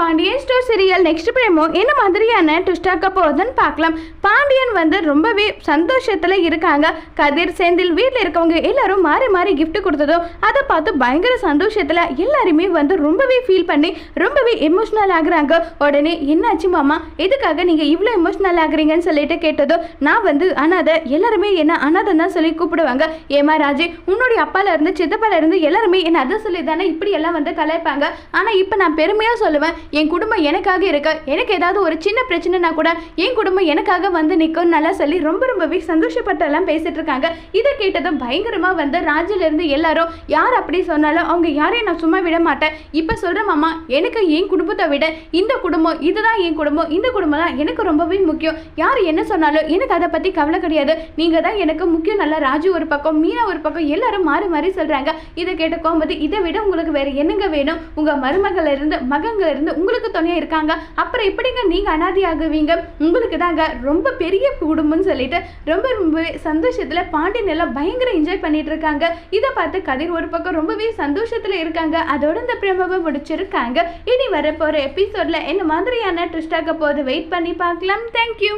Pandian store serial next promo என்ன மாதிரியான ட்விஸ்டாக்க போகுதுன்னு பார்க்கலாம். பாண்டியன் வந்து ரொம்பவே சந்தோஷத்தில் இருக்காங்க. கதிர் செந்தில் வீட்டில் இருக்கவங்க எல்லாரும் மாறி மாறி கிஃப்ட் கொடுத்ததோ அதை பார்த்து பயங்கர சந்தோஷத்தில் எல்லாருமே வந்து ரொம்பவே ஃபீல் பண்ணி ரொம்பவே எமோஷ்னல் ஆகுறாங்க. உடனே என்னாச்சு மாமா? எதுக்காக நீங்கள் இவ்வளோ எமோஷ்னல் ஆகுறீங்கன்னு சொல்லிட்டு கேட்டதோ நான் வந்து அனாதை. எல்லாருமே என்ன அனாதன் தான் சொல்லி கூப்பிடுவாங்க. ஏமா ராஜே உன்னுடைய அப்பால இருந்து சித்தப்பால இருந்து எல்லாருமே என்ன அதை சொல்லி தானே இப்படி எல்லாம் வந்து கலாய்ப்பாங்க. ஆனால் இப்போ நான் பெருமையாக சொல்லுவேன். என் குடும்பம் எனக்காக இருக்க எனக்கு ஏதாவது ஒரு சின்ன பிரச்சனைனா கூட என் குடும்பம் எனக்காக வந்து நிற்கும் நல்லா சொல்லி ரொம்ப ரொம்பவே சந்தோஷப்பட்டெல்லாம் பேசிட்டு இருக்காங்க இதை கேட்டதும் பயங்கரமாக வந்து ராஜிலிருந்து எல்லாரும் யார் அப்படி சொன்னாலும் அவங்க யாரையும் நான் சும்மா விட மாட்டேன். இப்போ சொல்கிறேன் மாமா எனக்கு என் குடும்பத்தை விட இந்த குடும்பம் இதுதான் என் குடும்பம் இந்த குடும்பம் தான் எனக்கு ரொம்பவே முக்கியம். யார் என்ன சொன்னாலும் எனக்கு அதை பற்றி கவலை கிடையாது. நீங்கள் தான் எனக்கு முக்கியம். நல்லா ராஜு ஒரு பக்கம் மீனா ஒரு பக்கம் எல்லாரும் மாறி மாறி சொல்கிறாங்க இதை கேட்ட கோமதி இதை விட உங்களுக்கு வேறு என்னங்க வேணும்? உங்கள் மருமகளிருந்து மகங்களிருந்து இருந்து உங்களுக்கு துணையாக இருக்காங்க. அப்புறம் எப்படிங்க நீங்கள் அனாதையாகுவீங்க உங்களுக்கு தாங்க ரொம்ப பெரிய குடும்பம்னு சொல்லிட்டு ரொம்ப ரொம்பவே சந்தோஷத்தில் பாண்டியன் எல்லாம் பயங்கர என்ஜாய் பண்ணிட்டு இருக்காங்க. இதை பார்த்து கதிர் ஒரு பக்கம் ரொம்பவே சந்தோஷத்தில் இருக்காங்க. அதோட இந்த பிரமவை முடிச்சிருக்காங்க. இனி வரப்போகிற எபிசோட்ல என்ன மாதிரியான ட்விஸ்டாக போது வெயிட் பண்ணி பார்க்கலாம். தேங்க்யூ